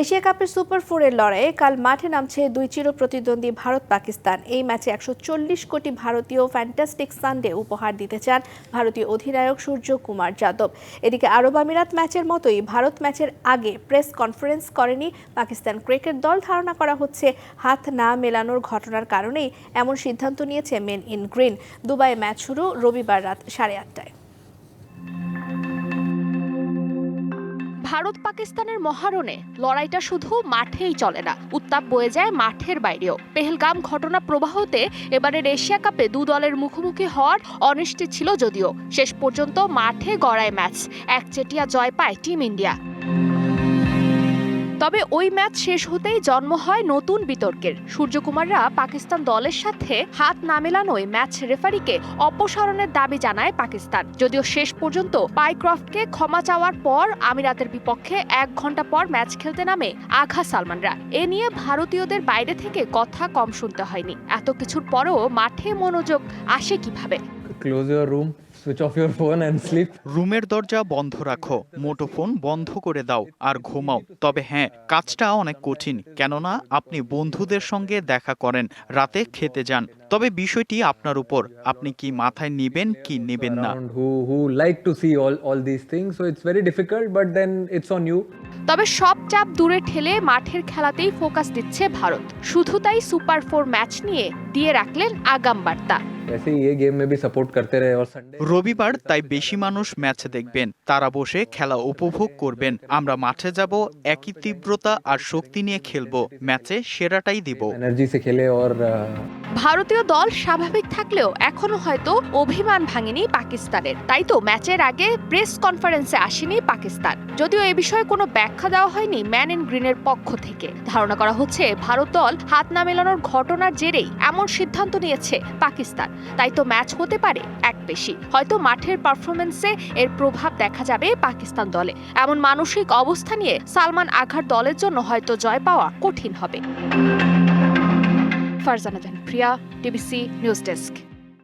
Asia কাপের super ফোরের লড়াইয়ে কাল মাঠে নামছে দুই চির প্রতিদ্বন্দ্বী ভারত পাকিস্তান। এই ম্যাচে একশো চল্লিশ কোটি ভারতীয় ফ্যান্টাস্টিক সানডে উপহার দিতে চান ভারতীয় অধিনায়ক সূর্য কুমার যাদব। এদিকে আরব আমিরাত ম্যাচের মতোই ভারত ম্যাচের আগে প্রেস কনফারেন্স করেনি পাকিস্তান ক্রিকেট দল। ধারণা করা হচ্ছে হাত না মেলানোর ঘটনার কারণেই এমন সিদ্ধান্ত নিয়েছে men in green. Dubai match শুরু রবিবার রাত সাড়ে আটটায়। ভারত পাকিস্তানের মহারণে লড়াইটা শুধু মাঠেই চলে না। উত্তাপ বয়ে যায় মাঠের বাইরেও। পেহেলগাম ঘটনা প্রবাহতে এবারের এশিয়া কাপে দু দলের মুখোমুখি হওয়ার অনিশ্চিত ছিল যদিও। শেষ পর্যন্ত মাঠে গড়ায় ম্যাচ। একচেটিয়া জয় পায় টিম ইন্ডিয়া। তবে ওই ম্যাচ শেষ হতেই জন্ম হয় নতুন বিতর্কের। সূর্যকুমাররা পাকিস্তান দলের সাথে হাত না মেলানোয় ম্যাচ রেফারিকে অপসারণের দাবি জানায় পাকিস্তান। যদিও শেষ পর্যন্ত পাইক্রফটকে ক্ষমা চাওয়ার পর আমিরাতের বিপক্ষে এক ঘণ্টা পর ম্যাচ খেলতে নামে আঘা সালমানরা। এ নিয়ে ভারতীয়দের বাইরে থেকে কথা কম শুনতে হয়নি। এত কিছুর পরও মাঠে মনোযোগ আসে কীভাবে? Close your room, off phone sleep রুমের দরজা বন্ধ রাখো মোটোফোন বন্ধ করে দাও আর ঘুমাও। তবে হ্যাঁ কাজটা অনেক কঠিন কেননা আপনি বন্ধুদের সঙ্গে দেখা করেন রাতে খেতে যান। তবে বিষয়টি আপনার উপর আপনি কি মাথায় নেবেন কি নেবেন না? Like to see all all this things so it's very difficult but then it's on you তবে সব চাপ দূরে ঠেলে মাঠের খেলাতেই ফোকাস দিচ্ছে ভারত। শুধু তাই সুপার ফোর ম্যাচ নিয়ে দিয়ে রাখলেন আগাম বার্তা। রবিবার তাই বেশি মানুষ ম্যাচ দেখবেন তারা বসে খেলা উপভোগ করবেন। আমরা মাঠে যাব একই তীব্রতা আর শক্তি নিয়ে খেলব ম্যাচে সেরাটাই দিব। ভারতীয় দল স্বাভাবিক থাকলেও এখনও হয়তো অভিমান ভাঙেনি পাকিস্তানের। তাই তো ম্যাচের আগে প্রেস কনফারেন্সে আসেনি পাকিস্তান। যদিও এ বিষয়ে কোনো ব্যাখ্যা দেওয়া হয়নি ম্যান ইন গ্রিনের পক্ষ থেকে। ধারণা করা হচ্ছে, ভারত দল হাত না মেলানোর ঘটনার জেরেই এমন সিদ্ধান্ত নিয়েছে পাকিস্তান। তাই তো ম্যাচ হতে পারে এক বেশি হয়তো মাঠের পারফরমেন্সে এর প্রভাব দেখা যাবে পাকিস্তান দলে। এমন মানসিক অবস্থা নিয়ে সালমান আঘার দলের জন্য হয়তো জয় পাওয়া কঠিন হবে। Farzana Jahan Priya TBC news desk.